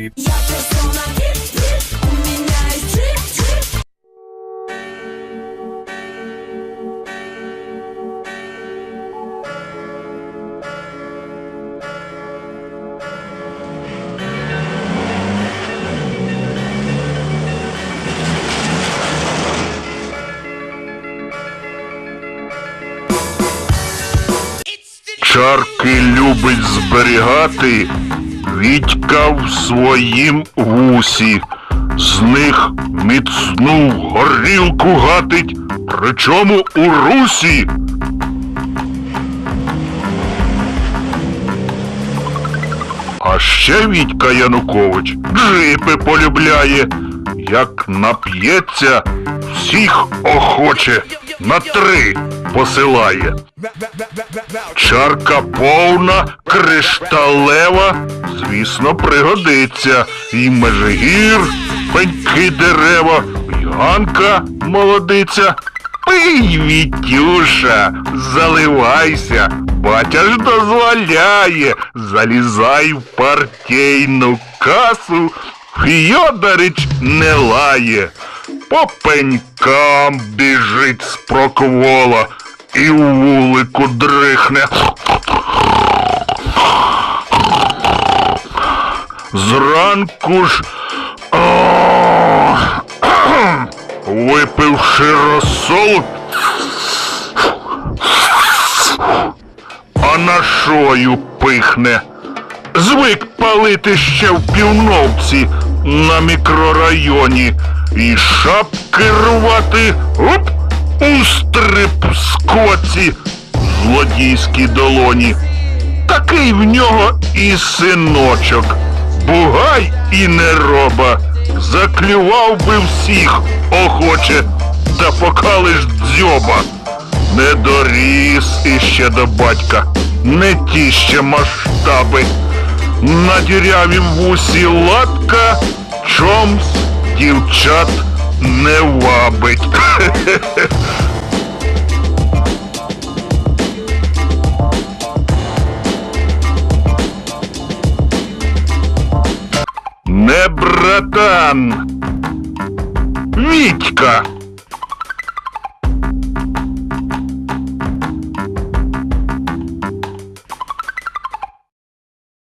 Я персона хип-хип, у Чарки любить зберігати Вітька в своїм вусі. З них міцну горілку гатить, причому у русі. А ще Вітька Янукович джипи полюбляє. Як нап'ється, всіх охоче на три посилає. Чарка повна, кришталева, звісно, пригодиться. І межигір, пеньки дерева, Ганка молодиця. Пий, Вітюша, заливайся, батя ж дозволяє, залізай в партійну касу, Фьодорич не лає, по пенькам біжить з проквола і вулику дрихне. Зранку ж, о, випивши розсол, а на шою пихне. Звик палити ще в півновці на мікрорайоні і шапки рвати оп, у стрип скоці злодійській долоні. Такий в нього і синочок, бугай і нероба, заклював би всіх охоче, та покалиш дзьоба. Не доріс іще до батька, не ті ще масштаби. На дірявім вусі латка чомсь дівчат не вабить. братан. Вітька